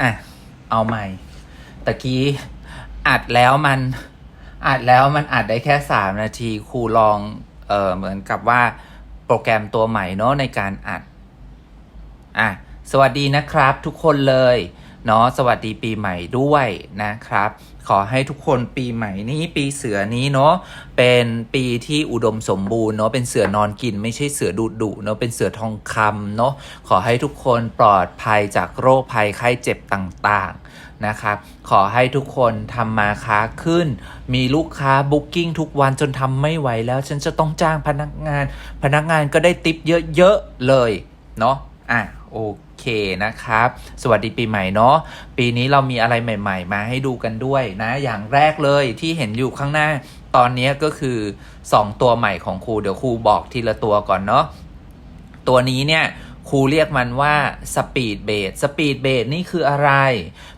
อะ เอาใหม่ตะกี้อัดแล้วมันอัดแล้วมันอัดได้แค่สามนาทีครูลองเออเหมือนกับว่าโปรแกรมตัวใหม่เนาะในการอัด อะ สวัสดีนะครับทุกคนเลย เนาะสวัสดีปีใหม่ด้วยนะครับ ขอให้ทุกคนปีใหม่นี้ปีเสือนี้เนาะเป็นปีที่อุดมสมบูรณ์เนาะเป็นเสือนอนกิน ไม่ใช่เสือดุดุเนาะเป็นเสือทองคำเนาะขอให้ทุกคนปลอดภัยจากโรคภัยไข้เจ็บต่างๆนะครับขอให้ทุกคนทำมาค้าขึ้น มีลูกค้าบุ๊กิ้งทุกวันจนทำไม่ไหวแล้วฉันจะต้องจ้างพนักงาน พนักงานก็ได้ติปเยอะๆเลยเนาะอะ โอเคนะครับ สวัสดีปีใหม่เนาะ ปีนี้เรามีอะไรใหม่ ๆ มาให้ดูกันด้วยนะ อย่างแรกเลยที่เห็นอยู่ข้างหน้า ตอนนี้ก็คือ 2 ตัวใหม่ของครู เดี๋ยวครูบอกทีละตัวก่อนเนาะ ตัวนี้เนี่ยครูเรียกมันว่าสปีดเบดสปีดเบดนี่คืออะไร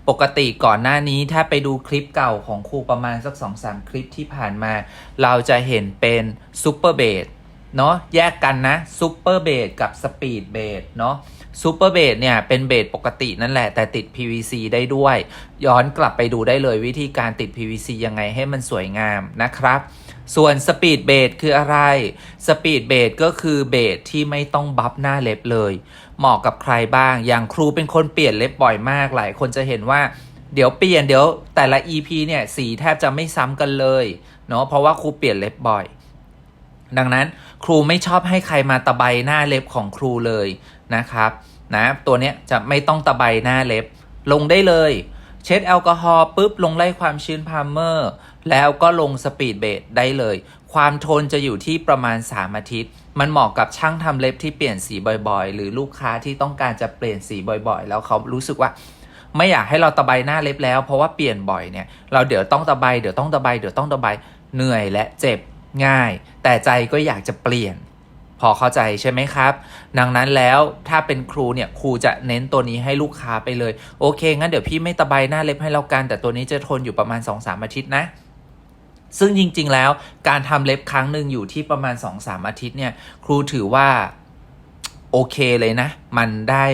ปกติก่อนหน้านี้ถ้าไปดูคลิปเก่าของครูประมาณสัก 2-3 คลิปที่ผ่านมา เราจะเห็นเป็นซูเปอร์เบดเนาะแยกกันนะซูเปอร์เบดกับสปีดเบดเนาะ ซูเปอร์เบดเนี่ยเป็นเบดปกตินั่นแหละแต่ติด PVC ได้ด้วย ย้อนกลับไปดูได้เลยวิธีการติด PVC ยังไงให้มันสวยงามนะครับ ส่วนสปีดเบดคืออะไรสปีดเบดก็คือเบดที่ไม่ต้องบัฟหน้าเล็บเลย เหมาะกับใครบ้าง อย่างครูเป็นคนเปลี่ยนเล็บบ่อยมาก หลายคนจะเห็นว่าเดี๋ยวเปลี่ยนเดี๋ยวแต่ละ EP เนี่ยสีแทบจะไม่ซ้ำกันเลยเนาะเพราะว่าครูเปลี่ยนเล็บบ่อย ดังนั้นครูไม่ชอบให้ใครมาตะไบหน้าเล็บของครูเลยนะครับ นะตัวเนี้ยจะไม่ต้องตะไบหน้าเล็บ ลงได้เลย เช็ดแอลกอฮอล์ปุ๊บลงไล่ความชื้นพาร์เมอร์ แล้วก็ลงสปีดเบดได้เลย ความโทนจะอยู่ที่ประมาณ 3 อาทิตย์ มันเหมาะกับช่างทำเล็บที่เปลี่ยนสีบ่อยๆ หรือลูกค้าที่ต้องการจะเปลี่ยนสีบ่อยๆ แล้วเขารู้สึกว่าไม่อยากให้เราตะไบหน้าเล็บแล้ว เพราะว่าเปลี่ยนบ่อยเนี่ยเราเดี๋ยวต้องตะไบเดี๋ยวต้องตะไบเดี๋ยวต้องตะไบเหนื่อยและเจ็บง่าย แต่ใจก็อยากจะเปลี่ยน พอเข้าใจใช่ไหมครับ ดังนั้นแล้วถ้าเป็นครูเนี่ยครูจะเน้นตัวนี้ให้ลูกค้าไปเลย โอเค งั้นเดี๋ยวพี่ไม่ตะไบหน้าเล็บให้เรากัน แต่ตัวนี้จะทนอยู่ประมาณ 2-3 อาทิตย์นะซึ่งจริง ๆ แล้วการทำเล็บครั้งหนึ่งอยู่ที่ประมาณ 2-3 อาทิตย์เนี่ย ครูถือว่าโอเคเลยนะ มันได้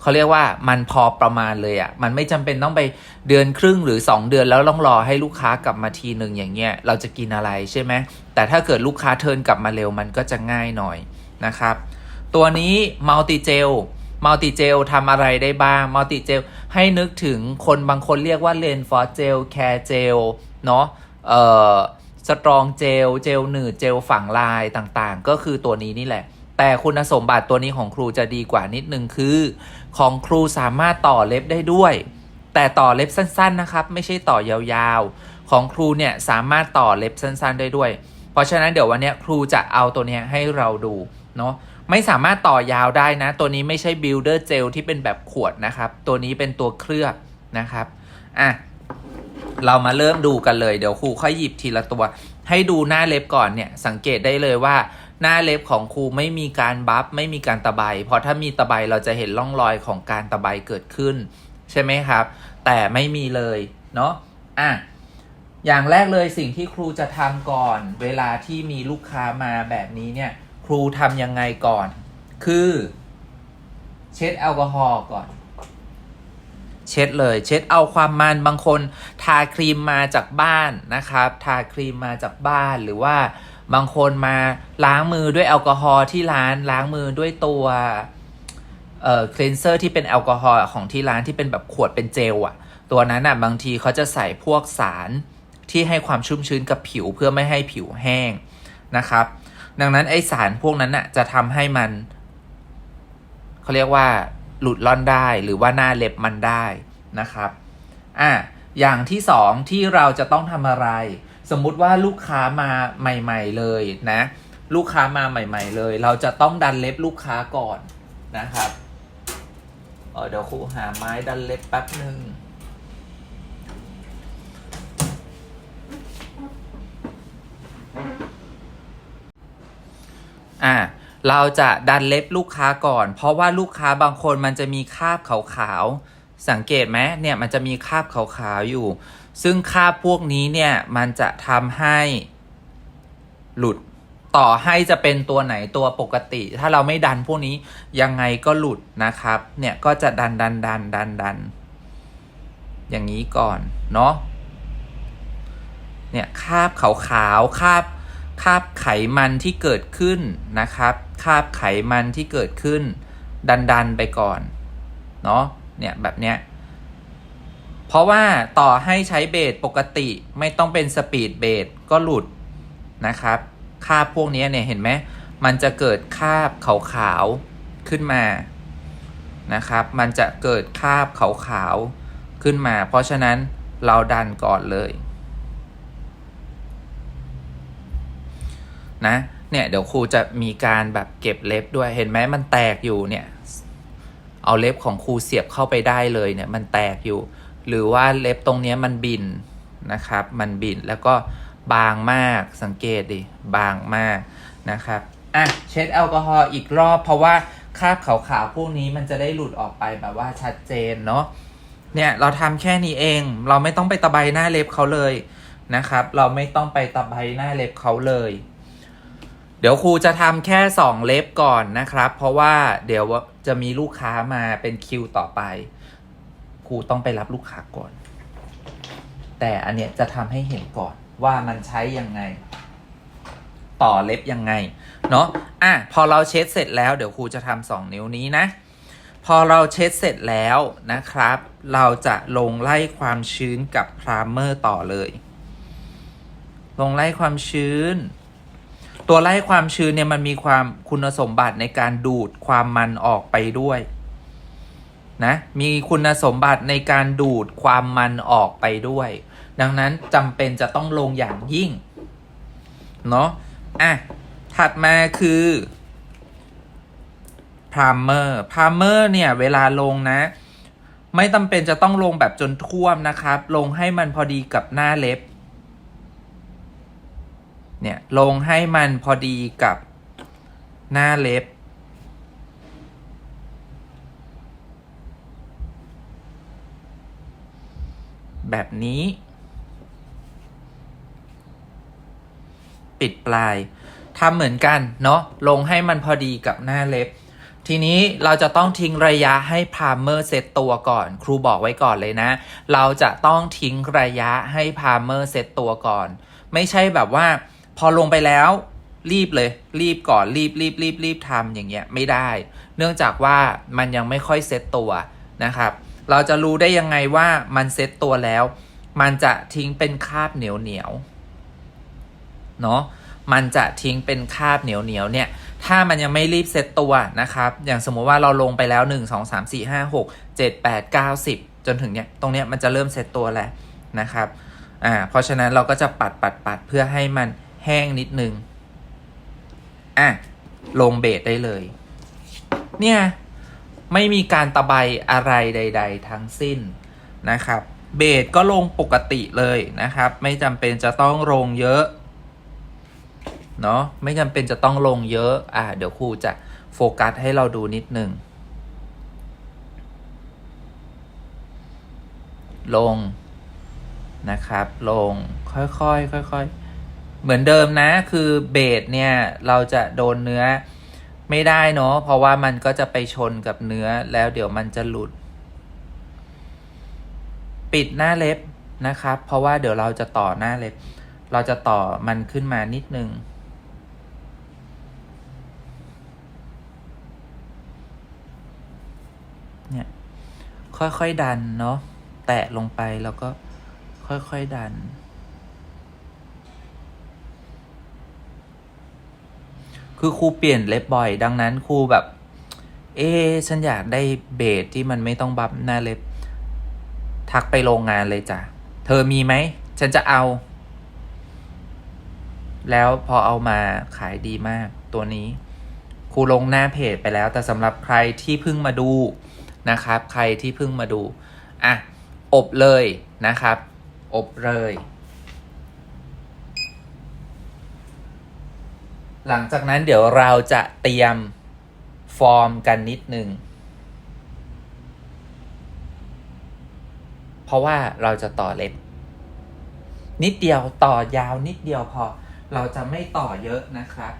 เขาเรียกว่ามันพอประมาณเลยอะ่ะ มันไม่จำเป็นต้องไปเดือนครึ่งหรือ 2 เดือนแล้วต้องรอให้ลูกค้ากลับมาทีหนึ่งอย่างเงี้ยเราจะกินอะไรใช่ไหมแต่ถ้าเกิดลูกค้าเทิร์นกลับมาเร็วมันก็จะง่ายหน่อยนะครับ ตัวนี้มัลติเจลมัลติเจลทำอะไรได้บ้างมัลติเจลให้นึกถึงคนบางคนเรียกว่าเลนฟอร์เจลแคร์เจลเนาะเอ่อสตรองเจลเจลหนืดเจลฝังลายต่างๆ ก็คือตัวนี้นี่แหละ แต่คุณสมบัติตัวนี้ของครูจะดีกว่านิดนึงคือ ของครูสามารถต่อเล็บได้ด้วย แต่ต่อเล็บสั้น ๆนะครับ ไม่ใช่ต่อยาวๆ ของครูเนี่ยสามารถต่อเล็บสั้นๆได้ด้วย เพราะฉะนั้นเดี๋ยววันนี้ครูจะเอาตัวนี้ให้เราดูเนาะไม่สามารถต่อยาวได้นะ ตัวนี้ไม่ใช่ builder gel ที่เป็นแบบขวดนะครับ ตัวนี้เป็นตัวเคลือบนะครับอะเรามาเริ่มดูกันเลยเดี๋ยวครูค่อยหยิบทีละตัว ให้ดูหน้าเล็บก่อนเนี่ยสังเกตได้เลยว่า หน้าเล็บของครูไม่มีการบัฟไม่มีการตะไบเพราะถ้ามีตะไบเราจะเห็นร่องรอยของการตะไบเกิดขึ้น ใช่ไหมครับ แต่ไม่มีเลยเนาะอะอย่างแรกเลยสิ่งที่ครูจะทำก่อน เวลาที่มีลูกค้ามาแบบนี้เนี่ย ครูทำยังไงก่อน คือ เช็ดแอลกอฮอล์ก่อน เช็ดเลย เช็ดเอาความมันบางคน ทาครีมมาจากบ้านนะครับ ทาครีมมาจากบ้านหรือว่า บางคนมาล้างมือด้วยแอลกอฮอล์ที่ร้านล้างมือด้วยตัวเอ่อคลีนเซอร์ที่เป็นแอลกอฮอล์ของที่ร้านที่เป็นแบบขวดเป็นเจลอะตัวนั้นอะบางทีเขาจะใส่พวกสารที่ให้ความชุ่มชื้นกับผิวเพื่อไม่ให้ผิวแห้งนะครับ ดังนั้นไอสารพวกนั้นอะจะทำให้มันเขาเรียกว่าหลุดล่อนได้หรือว่าหน้าเล็บมันได้นะครับอะอย่างที่สองที่เราจะต้องทำอะไร สมมุติว่าลูกค้ามาใหม่ ๆ เลยนะ ลูกค้ามาใหม่ ๆ เลย เราจะต้องดันเล็บลูกค้าก่อนนะครับเออเดี๋ยวครูหาไม้ดันเล็บแป๊บหนึ่งอ่าเราจะดันเล็บลูกค้าก่อน เพราะว่าลูกค้าบางคนมันจะมีคราบขาวๆสังเกตไหมเนี่ยมันจะมีคราบขาวๆอยู่ ซึ่งคาบพวกนี้เนี่ยมันจะทำให้หลุดต่อให้จะเป็นตัวไหนตัวปกติ ถ้าเราไม่ดันพวกนี้ยังไงก็หลุดนะครับ เนี่ยก็จะดันดันดันดันดัน อย่างนี้ก่อนเนาะเนี่ยคาบขาวขาวๆคาบคาบไขมันที่เกิดขึ้นนะครับ คาบไขมันที่เกิดขึ้น ดันดันไปก่อนเนาะเนี่ยแบบเนี้ย เพราะว่าต่อให้ใช้เบสปกติไม่ต้องเป็นสปีดเบสก็หลุดนะครับคราบพวกนี้เนี่ยเห็นไหมมันจะเกิดคาบขาวๆขึ้นมานะครับ มันจะเกิดคาบขาวๆขึ้นมา เพราะฉะนั้นเราดันก่อนเลยนะเนี่ยเดี๋ยวครูจะมีการแบบเก็บเล็บด้วยเห็นไหมมันแตกอยู่เนี่ย เอาเล็บของครูเสียบเข้าไปได้เลยเนี่ย มันแตกอยู่ หรือว่าเล็บตรงนี้มันบินนะครับ มันบินแล้วก็บางมากสังเกตดิบางมากนะครับอะเช็ดแอลกอฮอล์อีกรอบ เพราะว่าคราบขาวๆพวกนี้มันจะได้หลุดออกไปแบบว่าชัดเจนเนาะเนี่ยเราทำแค่นี้เอง เราไม่ต้องไปตะไบหน้าเล็บเขาเลยนะครับ เราไม่ต้องไปตะไบหน้าเล็บเขาเลย เดี๋ยวครูจะทำแค่ 2 เล็บก่อนนะครับ เพราะว่าเดี๋ยวจะมีลูกค้ามาเป็นคิวต่อไป รูต้องไปรับลูกค้าก่อน แต่อันเนี้ยจะทำให้เห็นก่อนว่ามันใช้ยังไง ต่อเล็บยังไง เนาะอะพอเราเช็ดเสร็จแล้วเดี๋ยวครูจะทำสองนิ้วนี้นะ พอเราเช็ดเสร็จแล้วนะครับ เราจะลงไล่ความชื้นกับพรามเมอร์ต่อเลย ลงไล่ความชื้น ตัวไล่ความชื้นเนี่ยมันมีความคุณสมบัติในการดูดความมันออกไปด้วย นะมีคุณสมบัติในการดูดความมันออกไปด้วย ดังนั้นจำเป็นจะต้องลงอย่างยิ่งเนาะอะถัดมาคือพรามเมอร์พรามเมอร์เนี่ยเวลาลงนะ ไม่จำเป็นจะต้องลงแบบจนท่วมนะครับ ลงให้มันพอดีกับหน้าเล็บเนี่ยลงให้มันพอดีกับหน้าเล็บ แบบนี้ ปิดปลายทำเหมือนกัน เนาะลงให้มันพอดีกับหน้าเล็บ ทีนี้เราจะต้องทิ้งระยะให้พาร์เมอร์เซตตัวก่อน ครูบอกไว้ก่อนเลยนะ เราจะต้องทิ้งระยะให้พาร์เมอร์เซตตัวก่อน ไม่ใช่แบบว่า พอลงไปแล้วรีบเลย รีบก่อนรีบรีบรีบรีบทำอย่างเงี้ยไม่ได้ เนื่องจากว่ามันยังไม่ค่อยเซตตัวนะครับ เราจะรู้ได้ยังไงว่ามันเซตตัวแล้ว มันจะทิ้งเป็นคาบเหนียวเหนียวเนาะมันจะทิ้งเป็นคาบเหนียวเหนียวเนี่ย ถ้ามันยังไม่รีบเซตตัวนะครับ อย่างสมมุติว่าเราลงไปแล้ว 1 2 3 4 5 6 7 8 9 10 จนถึงเนี่ย ตรงเนี้ยมันจะเริ่มเซตตัวแล้วนะครับ อ่า เพราะฉะนั้นเราก็จะปัดปัดปัดเพื่อให้มันแห้งนิดนึง อะ ลงเบสได้เลย เนี่ย ไม่มีการตะไบอะไรใด ๆ ทั้งสิ้นนะครับ เบสก็ลงปกติเลยนะครับ ไม่จำเป็นจะต้องลงเยอะเนาะไม่จำเป็นจะต้องลงเยอะ อ่าเดี๋ยวครูจะโฟกัสให้เราดูนิดนึงลงนะครับ ลงค่อยๆค่อยๆเหมือนเดิมนะ คือเบสเนี่ย เราจะโดนเนื้อ ไม่ได้เนาะเพราะว่ามันก็จะไปชนกับเนื้อแล้วเดี๋ยวมันจะหลุด ปิดหน้าเล็บนะครับ เพราะว่าเดี๋ยวเราจะต่อหน้าเล็บ เราจะต่อมันขึ้นมานิดนึงเนี่ยค่อยๆดันเนาะแตะลงไปแล้วก็ค่อยๆดัน คือครูเปลี่ยนเล็บบ่อย ดังนั้นครูแบบ เอ๊ฉันอยากได้เบสที่มันไม่ต้องบับหน้าเล็บ ทักไปโรงงานเลยจ้ะ เธอมีไหม ฉันจะเอา แล้วพอเอามาขายดีมากตัวนี้ ครูลงหน้าเพจไปแล้ว แต่สำหรับใครที่เพิ่งมาดูนะครับ ใครที่เพิ่งมาดู อะ อบเลยนะครับ อบเลย หลังจากนั้นเดี๋ยวเราจะเตรียมฟอร์มกันนิดนึง เพราะว่าเราจะต่อเล็บ นิดเดียวต่อยาวนิดเดียวพอ เราจะไม่ต่อเยอะนะครับ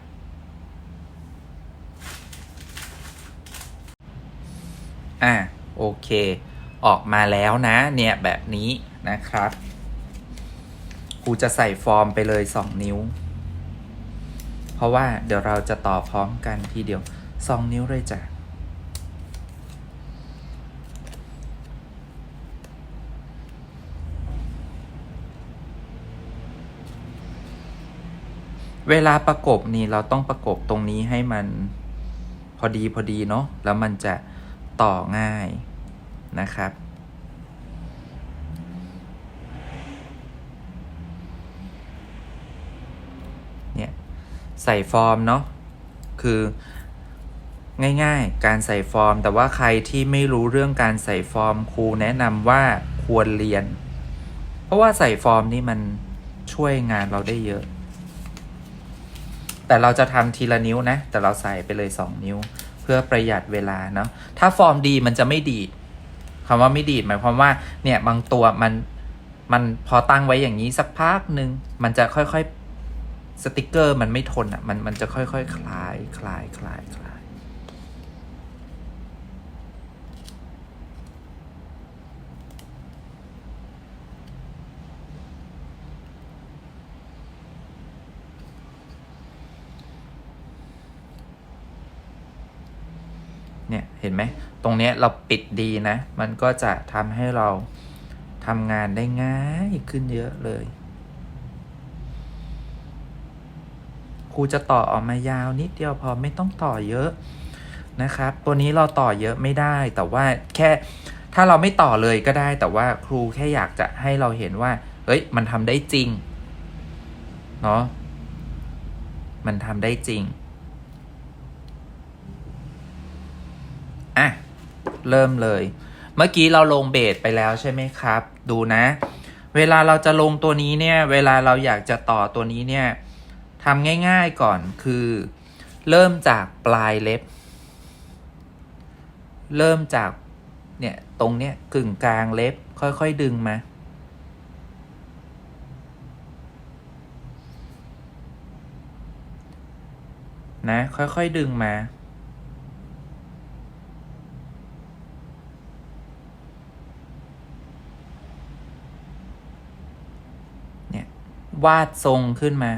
อะโอเค ออกมาแล้วนะ เนี่ยแบบนี้นะครับครูจะใส่ฟอร์มไปเลย 2 นิ้ว เพราะว่าเดี๋ยวเราจะต่อพร้อมกันทีเดียว 2 นิ้วเลยจ้ะเวลาประกบนี่เราต้องประกบตรงนี้ให้มันพอดีพอดีเนาะแล้วมันจะต่อง่ายนะครับ เนี่ย ใส่ฟอร์มเนาะคือง่ายๆ การใส่ฟอร์ม แต่ว่าใครที่ไม่รู้เรื่องการใส่ฟอร์มครูแนะนำว่าควรเรียน เพราะว่าใส่ฟอร์มนี่มันช่วยงานเราได้เยอะ แต่เราจะทำทีละนิ้วนะ แต่เราใส่ไปเลย 2 นิ้ว เพื่อประหยัดเวลาเนาะถ้าฟอร์มดีมันจะไม่ดีดคำว่าไม่ดีดหมายความว่าเนี่ยบางตัวมันมันพอตั้งไว้อย่างนี้สักพักหนึ่งมันจะค่อยๆ สติกเกอร์มันไม่ทนอะ มันมันจะค่อยๆคคลายคลายคลายคลาย เนี่ย เห็นไหม ตรงเนี้ยเราปิดดีนะ มันก็จะทำให้เราทำงานได้ง่ายขึ้นเยอะเลย รูจะต่อออกมายาวนิดเดียวพอไม่ต้องต่อเยอะนะครับ ตัวนี้เราต่อเยอะไม่ได้แต่ว่าแค่ถ้าเราไม่ต่อเลยก็ได้ แต่ว่าครูแค่อยากจะให้เราเห็นว่า เฮ้ย มันทำได้จริง เนาะมันทำได้จริง อะ เริ่มเลย เมื่อกี้เราลงเบสไปแล้วใช่ไหมครับ ดูนะ เวลาเราจะลงตัวนี้เนี่ย เวลาเราอยากจะต่อตัวนี้เนี่ย ทำง่ายๆก่อนคือ เริ่มจากปลายเล็บ เริ่มจากเนี่ยตรงเนี้ยกึ่งกลางเล็บค่อยๆดึงมานะค่อยๆดึงมา เนี่ย วาดทรงขึ้นมา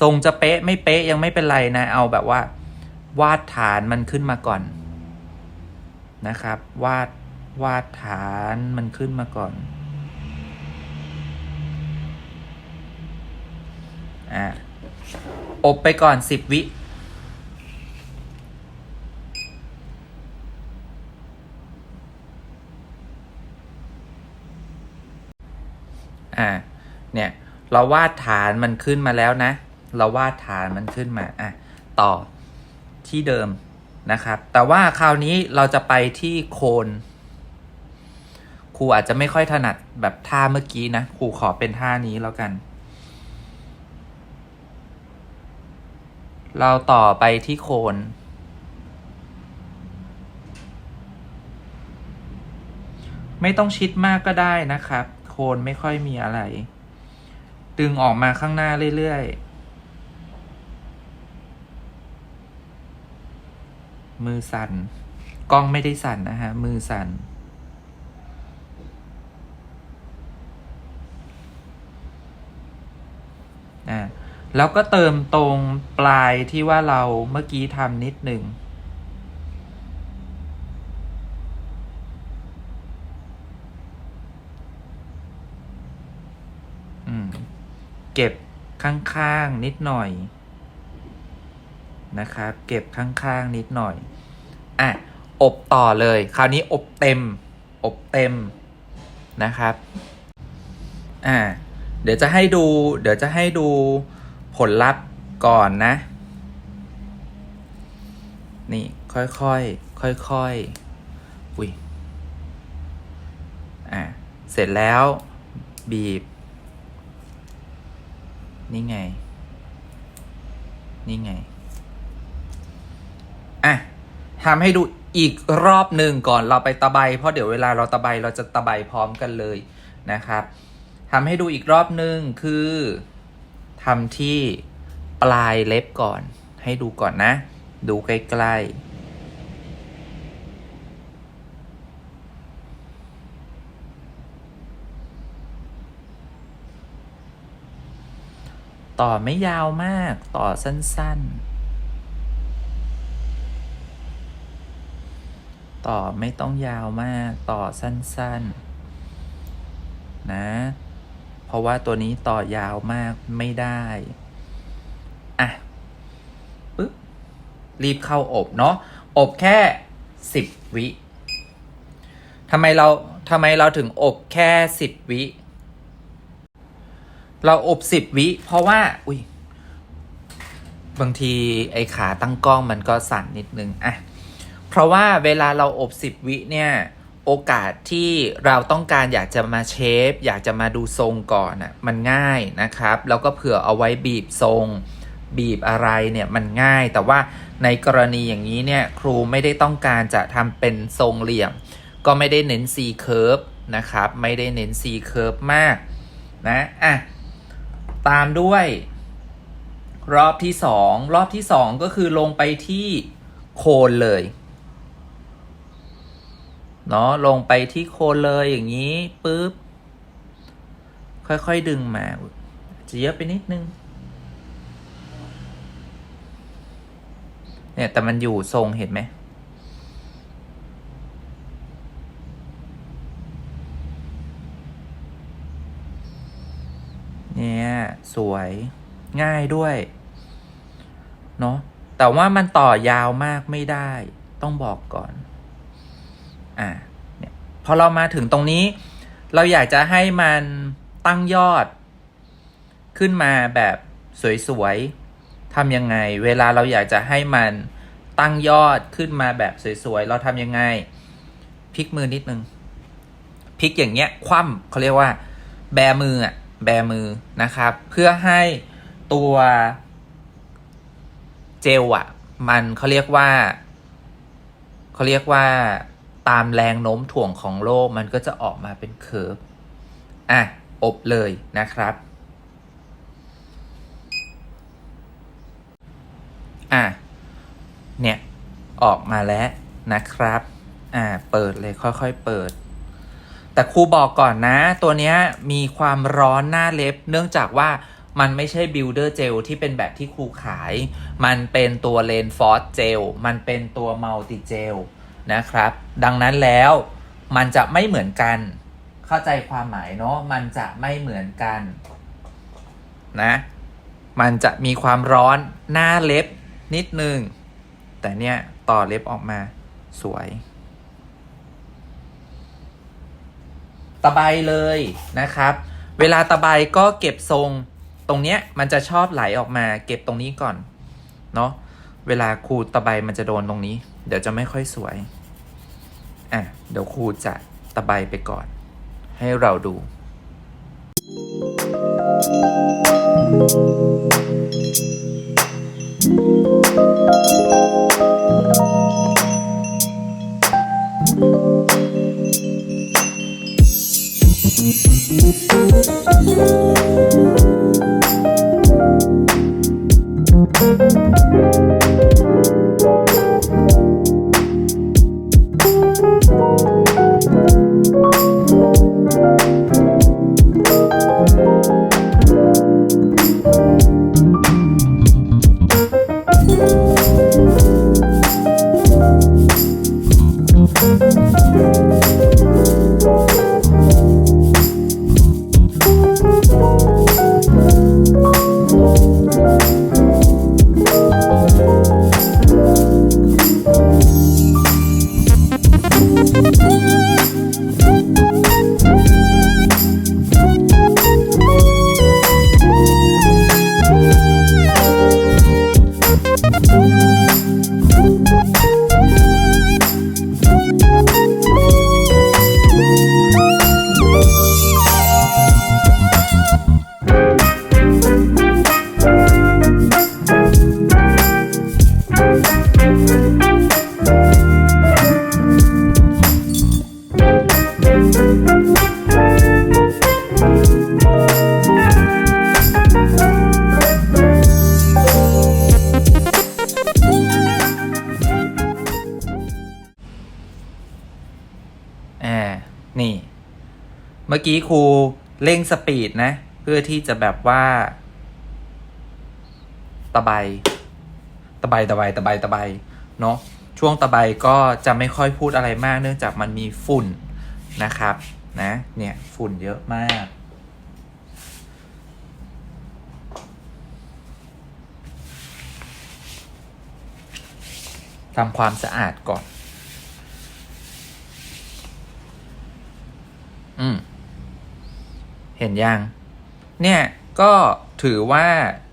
ทรงจะเป๊ะไม่เป๊ะยังไม่เป็นไรนะ เอาแบบว่า วาดฐานมันขึ้นมาก่อนนะครับ วาดวาดฐานมันขึ้นมาก่อนอะอบไปก่อนสิบวิอ่าเนี่ย เราวาดฐานมันขึ้นมาแล้วนะ เราวาดฐานมันขึ้นมาอะต่อที่เดิมนะครับ แต่ว่าคราวนี้เราจะไปที่โคนครูอาจจะไม่ค่อยถนัดแบบท่าเมื่อกี้นะครูขอเป็นท่านี้แล้วกัน เราต่อไปที่โคน ไม่ต้องชิดมากก็ได้นะครับ โคนไม่ค่อยมีอะไร ดึงออกมาข้างหน้าเรื่อยๆ มือสั่น กล้องไม่ได้สั่นนะฮะ มือสั่น อ่า แล้วก็เติมตรงปลายที่ว่าเราเมื่อกี้ทำนิดหนึ่งเก็บข้างๆนิดหน่อย นะครับ เก็บข้างๆนิดหน่อย อะ อบต่อเลย คราวนี้อบเต็ม อบเต็มนะครับ อ่า เดี๋ยวจะให้ดู เดี๋ยวจะให้ดูผลลัพธ์ก่อนนะ นี่ค่อยๆ ค่อยๆ อุ้ย อ่า เสร็จแล้วบีบ นี่ไง นี่ไง ทำให้ดูอีกรอบหนึ่งก่อนเราไปตะไบเพราะเดี๋ยวเวลาเราตะไบเราจะตะไบพร้อมกันเลยนะครับทำให้ดูอีกรอบหนึ่งคือทำที่ปลายเล็บก่อน ให้ดูก่อนนะ ดูใกล้ๆต่อไม่ยาวมาก ต่อสั้น ๆ ต่อไม่ต้องยาวมากต่อสั้นๆ นะ เพราะว่าตัวนี้ต่อยาวมากไม่ได้ อะปึ๊บรีบเข้าอบเนาะอบแค่สิบวิทำไมเราทำไมเราถึงอบแค่สิบวิ เราอบสิบวิ เพราะว่า อุ้ยบางทีไอ้ขาตั้งกล้องมันก็สั่นนิดนึง อะ เพราะว่าเวลาเราอบสิบวิเนี่ยโอกาสที่เราต้องการอยากจะมาเชฟ อยากจะมาดูทรงก่อนอะมันง่ายนะครับ แล้วก็เผื่อเอาไว้บีบทรง บีบอะไรเนี่ยมันง่าย แต่ว่าในกรณีอย่างนี้เนี่ยครูไม่ได้ต้องการจะทำเป็นทรงเหลี่ยม ก็ไม่ได้เน้น C curve นะครับ ไม่ได้เน้น C curve มากนะอะตามด้วยรอบที่สองรอบที่สองก็คือลงไปที่โคนเลย เนาะลงไปที่โคนเลยอย่างนี้ปุ๊บ ค่อยๆดึงมาจะเยอะไปนิดนึง เนี่ย แต่มันอยู่ทรงเห็นไหมเนี่ย สวยง่ายด้วย เนาะแต่ว่ามันต่อยาวมากไม่ได้ ต้องบอกก่อน อ่าเนี่ยพอเรามาถึงตรงนี้ เราอยากจะให้มันตั้งยอด ขึ้นมาแบบสวยๆทำยังไง เวลาเราอยากจะให้มันตั้งยอดขึ้นมาแบบสวยๆ เราทำยังไง พลิกมือนิดนึง พลิกอย่างเงี้ย คว่ำเขาเรียกว่า แบมืออะแบมือนะครับ เพื่อให้ตัวเจลอะมันเขาเรียกว่า เขาเรียกว่า ตามแรงโน้มถ่วงของโลกมันก็จะออกมาเป็นเคอร์ฟอะ อบเลยนะครับ อะ เนี่ย ออกมาแล้วนะครับ อ่า เปิดเลยค่อยๆเปิด แต่ครูบอกก่อนนะ ตัวเนี้ยมีความร้อนหน้าเล็บ เนื่องจากว่ามันไม่ใช่บิลเดอร์เจลที่เป็นแบบที่ครูขาย มันเป็นตัวเลนฟอสเจล มันเป็นตัวมัลติเจล นะครับ ดังนั้นแล้วมันจะไม่เหมือนกัน เข้าใจความหมายเนาะมันจะไม่เหมือนกันนะมันจะมีความร้อนหน้าเล็บนิดนึง แต่เนี่ยต่อเล็บออกมาสวย ตะไบเลยนะครับ เวลาตะไบก็เก็บทรงตรงเนี้ยมันจะชอบไหลออกมาเก็บตรงนี้ก่อน เนาะเวลาครูตะไบมันจะโดนตรงนี้ เดี๋ยวจะไม่ค่อยสวย อะเดี๋ยวครูจะตะไบไปก่อน ให้เราดู Thank กี้ครูเร่งสปีดนะ เพื่อที่จะแบบว่า ตะไบตะไบตะไบตะไบตะไบเนาะช่วงตะไบก็จะไม่ค่อยพูดอะไรมากเนื่องจากมันมีฝุ่นนะครับ นะ เนี่ยฝุ่นเยอะมาก ทำความสะอาดก่อน อืม เห็นยัง เนี่ยก็ถือว่า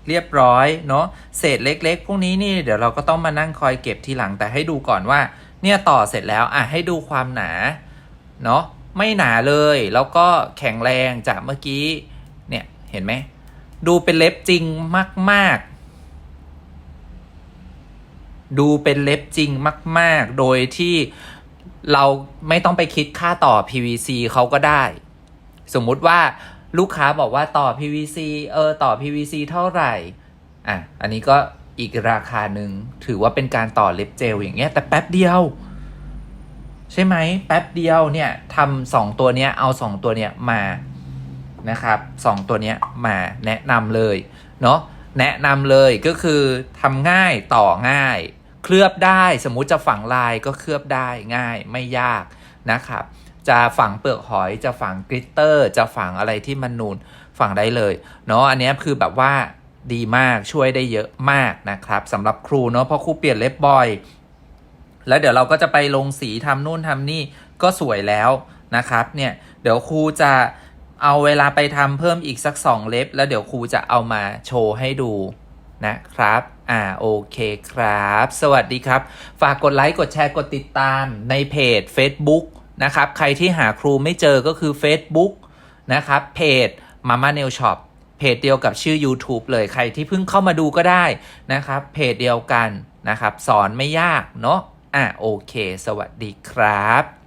เรียบร้อยเนาะเศษเล็ก ๆ พวกนี้นี่เดี๋ยวเราก็ต้องมานั่งคอยเก็บทีหลังแต่ให้ดูก่อนว่า เนี่ยต่อเสร็จแล้วอะให้ดูความหนาเนาะไม่หนาเลยแล้วก็แข็งแรงจากเมื่อกี้เนี่ยเห็นไหมดูเป็นเล็บจริงมากๆ ดูเป็นเล็บจริงมาก ๆ โดยที่เราไม่ต้องไปคิดค่าต่อ PVC เขาก็ได้ สมมุติว่า ลูกค้าบอกว่าต่อ PVC เออต่อ PVC เท่าไหร่ อะ อันนี้ก็อีกราคาหนึ่งถือว่าเป็นการต่อเล็บเจลอย่างเงี้ย แต่แป๊บเดียว ใช่ไหมแป๊บเดียวเนี่ยทำสองตัวเนี้ยเอาสองตัวเนี้ยมานะครับสองตัวเนี้ยมาแนะนำเลยเนาะแนะนำเลยก็คือทำง่ายต่อง่าย เคลือบได้สมมุติจะฝังลายก็เคลือบได้ง่ายไม่ยากนะครับ จะฝังเปลือกหอย จะฝังกลิตเตอร์ จะฝังอะไรที่มันนูนฝังได้เลยเนาะอันนี้คือแบบว่าดีมากช่วยได้เยอะมากนะครับสำหรับครูเนาะเพราะครูเปลี่ยนเล็บบ่อย แล้วเดี๋ยวเราก็จะไปลงสีทำนู่นทำนี่ก็สวยแล้วนะครับเนี่ยเดี๋ยวครูจะเอาเวลาไปทำเพิ่มอีกสักสองเล็บ แล้วเดี๋ยวครูจะเอามาโชว์ให้ดูนะครับ อ่า โอเคครับ สวัสดีครับ ฝากกดไลค์ กดแชร์ กดติดตามในเพจ Facebook นะครับ ใครที่หาครูไม่เจอก็คือ Facebook นะครับ เพจ Mama Nail Shop เพจเดียวกับชื่อ YouTube เลยใครที่เพิ่งเข้ามาดูก็ได้นะครับ เพจเดียวกันนะครับ สอนไม่ยากเนาะอะโอเค สวัสดีครับ